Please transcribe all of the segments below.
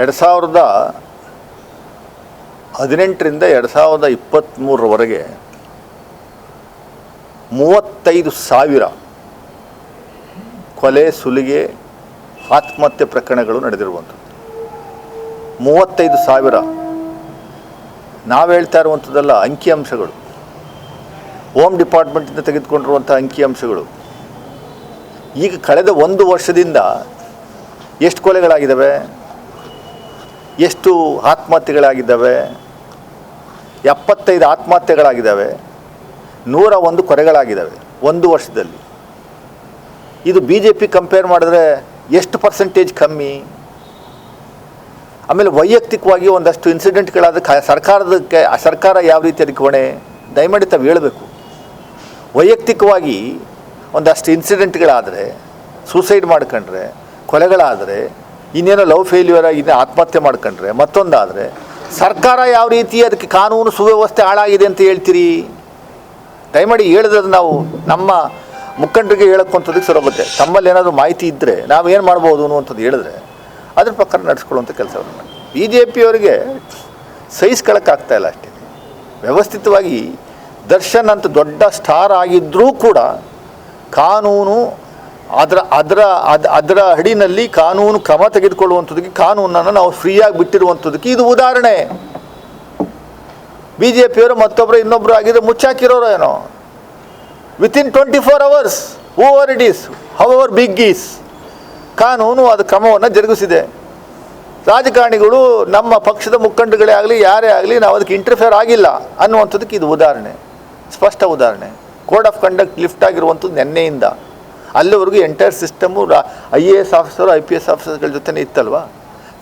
ಎರಡು ಸಾವಿರದ ಹದಿನೆಂಟರಿಂದ ಎರಡು ಸಾವಿರದ ಇಪ್ಪತ್ತ್ಮೂರರವರೆಗೆ ಮೂವತ್ತೈದು ಸಾವಿರ ಕೊಲೆ, ಸುಲಿಗೆ, ಆತ್ಮಹತ್ಯೆ ಪ್ರಕರಣಗಳು ನಡೆದಿರುವಂಥದ್ದು. ಮೂವತ್ತೈದು ಸಾವಿರ. ನಾವು ಹೇಳ್ತಾ ಇರುವಂಥದ್ದೆಲ್ಲ ಅಂಕಿಅಂಶಗಳು ಹೋಮ್ ಡಿಪಾರ್ಟ್ಮೆಂಟಿಂದ ತೆಗೆದುಕೊಂಡಿರುವಂಥ ಅಂಕಿಅಂಶಗಳು ಈಗ ಕಳೆದ ಒಂದು ವರ್ಷದಿಂದ ಎಷ್ಟು ಕೊಲೆಗಳಾಗಿದ್ದಾವೆ ಎಷ್ಟು ಆತ್ಮಹತ್ಯೆಗಳಾಗಿದ್ದಾವೆ? ಎಪ್ಪತ್ತೈದು ಆತ್ಮಹತ್ಯೆಗಳಾಗಿದ್ದಾವೆ. ನೂರ ಒಂದು ಕೊರೆಗಳಾಗಿದ್ದಾವೆ ಒಂದು ವರ್ಷದಲ್ಲಿ. ಇದು ಬಿ ಜೆ ಪಿ ಕಂಪೇರ್ ಮಾಡಿದ್ರೆ ಎಷ್ಟು ಪರ್ಸೆಂಟೇಜ್ ಕಮ್ಮಿ? ಆಮೇಲೆ ವೈಯಕ್ತಿಕವಾಗಿ ಒಂದಷ್ಟು ಇನ್ಸಿಡೆಂಟ್ಗಳಾದ ಸರ್ಕಾರದಕ್ಕೆ, ಸರ್ಕಾರ ಯಾವ ರೀತಿ ಅದಕ್ಕೆ ಹೊಣೆ ದಯಮಾಡಿ ತಾವು ಹೇಳಬೇಕು. ವೈಯಕ್ತಿಕವಾಗಿ ಒಂದಷ್ಟು ಇನ್ಸಿಡೆಂಟ್ಗಳಾದರೆ ಸೂಸೈಡ್ ಮಾಡ್ಕೊಂಡ್ರೆ, ಕೊಲೆಗಳಾದರೆ ಇನ್ನೇನೋ ಲವ್ ಫೇಲ್ಯೂರ್ ಆಗಿದೆ ಆತ್ಮಹತ್ಯೆ ಮಾಡ್ಕೊಂಡ್ರೆ, ಮತ್ತೊಂದಾದರೆ ಸರ್ಕಾರ ಯಾವ ರೀತಿ ಅದಕ್ಕೆ ಕಾನೂನು ಸುವ್ಯವಸ್ಥೆ ಹಾಳಾಗಿದೆ ಅಂತ ಹೇಳ್ತೀರಿ? ದಯಮಾಡಿ ಹೇಳಿದ್ರೆ ನಾವು ನಮ್ಮ ಮುಖಂಡರಿಗೆ ಹೇಳಕ್ಕಂಥದ್ದಕ್ಕೆ ಸರೋಗುತ್ತೆ ತಮ್ಮಲ್ಲಿ ಏನಾದರೂ ಮಾಹಿತಿ ಇದ್ದರೆ ನಾವೇನು ಮಾಡ್ಬೋದು ಅನ್ನುವಂಥದ್ದು ಹೇಳಿದ್ರೆ ಅದ್ರ ಪ್ರಕಾರ ನಡೆಸ್ಕೊಳ್ಳುವಂಥ ಕೆಲಸವನ್ನು ಮಾಡಿ. ಬಿ ಜೆ ಪಿಯವರಿಗೆ ಸಹಿಸ್ಕೊಳ್ಳೋಕ್ಕಾಗ್ತಾ ಇಲ್ಲ ಅಷ್ಟೇ. ವ್ಯವಸ್ಥಿತವಾಗಿ ದರ್ಶನ್ ಅಂತ ದೊಡ್ಡ ಸ್ಟಾರ್ ಆಗಿದ್ದರೂ ಕೂಡ ಕಾನೂನು ಅದರ ಅದರ, ಅದ, ಅದರ ಅಡಿನಲ್ಲಿ ಕಾನೂನು ಕ್ರಮ ತೆಗೆದುಕೊಳ್ಳುವಂಥದ್ದಕ್ಕೆ ಕಾನೂನನ್ನು ನಾವು ಫ್ರೀಯಾಗಿ ಬಿಟ್ಟಿರುವಂಥದ್ದಕ್ಕೆ ಇದು ಉದಾಹರಣೆ. ಬಿ ಜೆ ಪಿಯವರು ಮತ್ತೊಬ್ಬರು ಇನ್ನೊಬ್ಬರು ಆಗಿದ್ರೆ ಮುಚ್ಚಾಕಿರೋರು ಏನೋ. Within twenty four hours over it is how our big is ಕಾನೂನು ಅದು ಕ್ರಮವನ್ನು ಜರುಗಿಸಿದೆ. ರಾಜಕಾರಣಿಗಳು ನಮ್ಮ ಪಕ್ಷದ ಮುಖಂಡಗಳೇ ಆಗಲಿ, ಯಾರೇ ಆಗಲಿ ನಾವು ಅದಕ್ಕೆ ಇಂಟರ್ಫೇರ್ ಆಗಿಲ್ಲ ಅನ್ನುವಂಥದ್ದಕ್ಕೆ ಇದು ಉದಾಹರಣೆ. ಸ್ಪಷ್ಟ ಉದಾಹರಣೆ. ಕೋಡ್ ಆಫ್ ಕಂಡಕ್ಟ್ ಲಿಫ್ಟ್ ಆಗಿರುವಂಥದ್ದು ನಿನ್ನೆಯಿಂದ. ಅಲ್ಲಿವರೆಗೂ entire system I A S officer, I P S ಆಫೀಸರ್ಗಳ ಜೊತೆ ಇತ್ತಲ್ವ?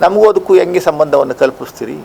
ನಮಗೂ ಅದಕ್ಕೂ ಹೆಂಗೆ ಸಂಬಂಧವನ್ನು ಕಲ್ಪಿಸ್ತೀರಿ?